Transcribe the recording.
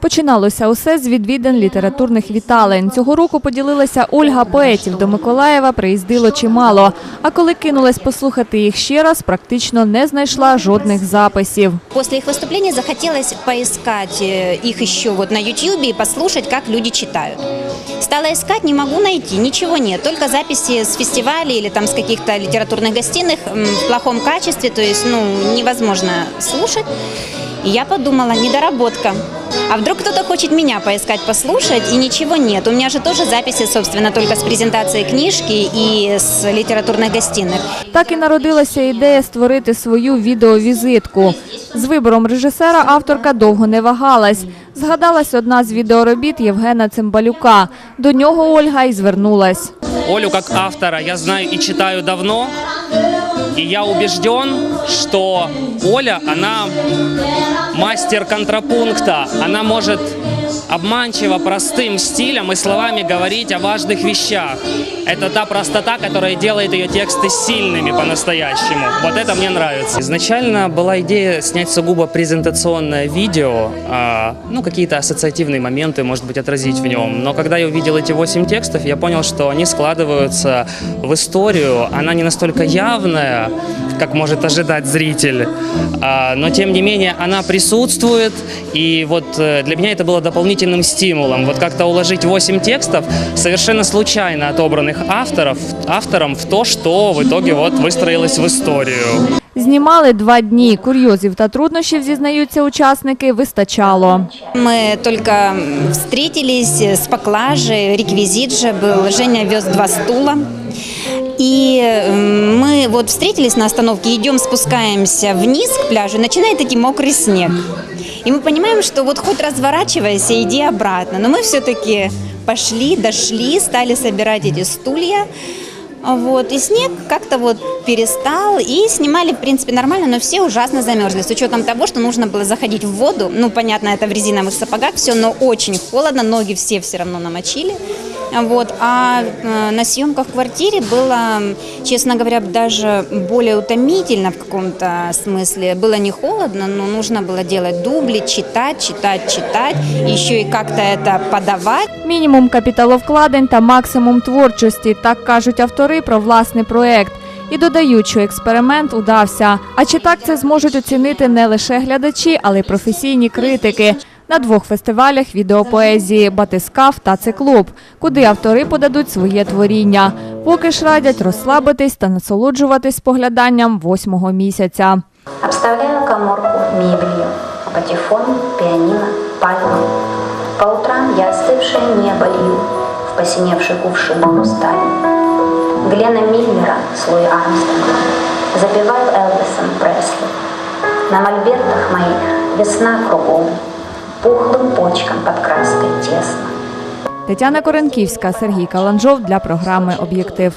Починалося усе з відвідин літературних віталень. Цього року поділилася Ольга поетів. До Миколаєва приїздило чимало. А коли кинулась послухати їх ще раз, практично не знайшла жодних записів. После их выступления захотелось поискать э, их еще вот на YouTube и послушать, как люди читают. Стала искать, не могу найти, ничего нет, только записи с фестивалей или там с каких-то литературных гостиных м, в плохом качестве, то есть ну невозможно слушать. И я подумала, недоработка. А вдруг кто-то хочет меня поискать, послушать, и ничего нет. У меня же тоже записи, собственно, только с презентацией книжки и с литературных гостиных. Так і народилася ідея створити свою відеовізитку. З вибором режисера авторка довго не вагалась. Згадалась одна з відеоробіт Євгена Цимбалюка. До нього Ольга й звернулась. Олю как автора я знаю и читаю давно, и я убежден, что Оля, она мастер контрапункта, она может обманчиво простым стилем и словами говорить о важных вещах. Это та простота, которая делает ее тексты сильными по-настоящему. Вот это мне нравится. Изначально была идея снять сугубо презентационное видео, а, ну, какие-то ассоциативные моменты, может быть, отразить в нем. Но когда я увидел эти восемь текстов, я понял, что они складываются в историю. Она не настолько явная, как может ожидать зритель, а, но тем не менее она присутствует, и вот э, для меня это было дополнительным стимулом. Вот как-то уложить 8 текстов, совершенно случайно отобранных авторов, автором в то, что в итоге вот выстроилось в историю. Знімали два дні. Курйозів та труднощів, зізнаються учасники, вистачало. Мы только м, встретились с поклажей, реквизит же был, Женя вез два стула. И мы вот встретились на остановке, идем, спускаемся вниз к пляжу, начинает идти мокрый снег. И мы понимаем, что вот хоть разворачивайся, иди обратно. Но мы все-таки пошли, дошли, стали собирать эти стулья. Вот, и снег как-то вот перестал, и снимали, в принципе, нормально, но все ужасно замерзли, с учетом того, что нужно было заходить в воду, ну, понятно, это в резиновых сапогах все, но очень холодно, ноги все все равно намочили, вот, а э, на съемках в квартире было, м, честно говоря, даже более утомительно в каком-то смысле, было не холодно, но нужно было делать дубли, читать, читать, читать, еще и как-то это подавать, Мінімум капіталовкладень та максимум творчості, так кажуть автори про власний проект. І додають, що експеримент удався. А чи так це зможуть оцінити не лише глядачі, але й професійні критики. На двох фестивалях відеопоезії Батискаф та Циклуб, куди автори подадуть своє творіння. Поки ж радять розслабитись та насолоджуватись спогляданням восьмого місяця. Обставляю коморку мебелью, патефон, пианино, пальма. По утрам я остывшее небо лью в посиневший кувшин хрусталь. Глена Миллера с Луи Армстронгом запеваю Элвисом Пресли. На мольбертах моих весна кругом, пухлым почкам под краской тесно. Тетяна Коренківська, Сергій Каланжов для програми Об'єктив.